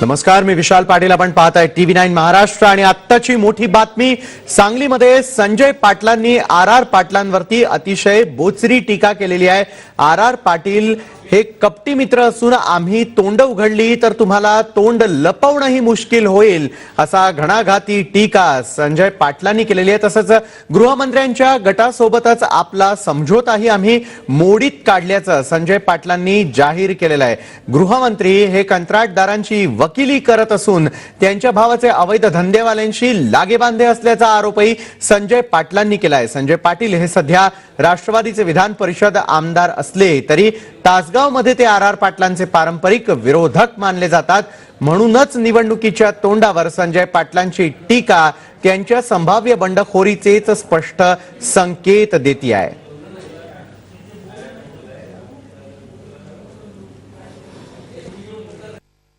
नमस्कार मी विशाल पाटील. आपण पाहत आहे टीव्ही नाईन महाराष्ट्र आणि आत्ताची मोठी बातमी सांगलीमध्ये संजय पाटलांनी आर आर पाटलांवरती अतिशय बोचरी टीका केलेली आहे. आर आर पाटील हे कपटी मित्र असून आम्ही तोंड उघडली तर तुम्हाला तोंड लपवणंही मुश्किल होईल असा घणाघाती टीका संजय पाटलांनी केलेली आहे. तसंच गृहमंत्र्यांच्या गटासोबतच आपला समझोताही आम्ही मोडीत काढल्याचं संजय पाटलांनी जाहीर केलेलं आहे. गृहमंत्री हे कंत्राटदारांची वकिली करत असून त्यांच्या भावाचे अवैध धंदेवाल्यांशी लागेबांधे असल्याचा आरोपही संजय पाटलांनी केला आहे संजय पाटील हे सध्या राष्ट्रवादीचे विधान परिषद आमदार असले तरी तासगावमध्ये ते आर आर पाटलांचे पारंपरिक विरोधक मानले जातात. म्हणूनच निवडणुकीच्या तोंडावर संजय पाटलांची टीका त्यांच्या संभाव्य बंडखोरीचेच स्पष्ट संकेत देती आहे.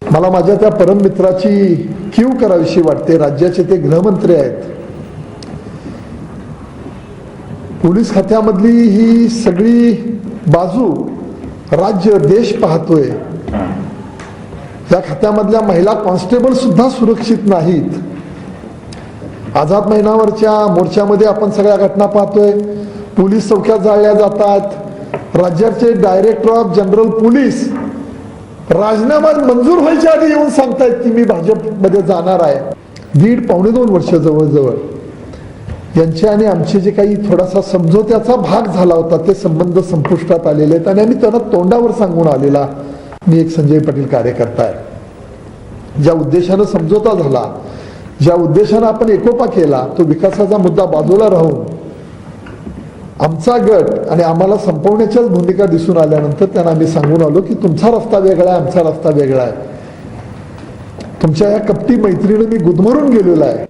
मला माझ्या त्या परममित्राची क्यू करावीशी वाटते. राज्याचे ते गृहमंत्री आहेत. पोलीस खात्यामधली ही सगळी बाजू राज्य देश पाहतोय. या खात्यामधल्या महिला कॉन्स्टेबल सुद्धा सुरक्षित नाहीत. आझाद महिनावरच्या मोर्चामध्ये आपण सगळ्या घटना पाहतोय. पोलीस चौक्या जाळल्या जातात. राज्याचे डायरेक्टर ऑफ जनरल पोलीस राजीनामा मंजूर व्हायच्या आधी येऊन सांगतायत की मी भाजपमध्ये जाणार आहे. दीड पावणे दोन वर्ष जवळजवळ. यांचे आणि आमचे जे काही थोडासा समझोत्याचा भाग झाला होता ते संबंध संपुष्टात आलेले आहेत. आणि आम्ही त्यांना तोंडावर सांगून आलेला मी एक संजय पाटील कार्यकर्ता आहे. ज्या उद्देशानं समझोता झाला ज्या उद्देशानं आपण एकोपा केला तो विकासाचा मुद्दा बाजूला राहून आमचा गट आणि आम्हाला संपवण्याच्याच भूमिका दिसून आल्यानंतर त्यांना आम्ही सांगून आलो की तुमचा रस्ता वेगळा आहे आमचा रस्ता वेगळा आहे. तुमच्या या कपटी मैत्रीने मी गुदमरून गेलेलो आहे.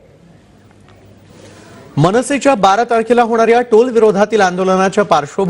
मनसेच्या बारा तारखेला होणाऱ्या टोल विरोधातील आंदोलनाच्या पार्श्वभूमीवर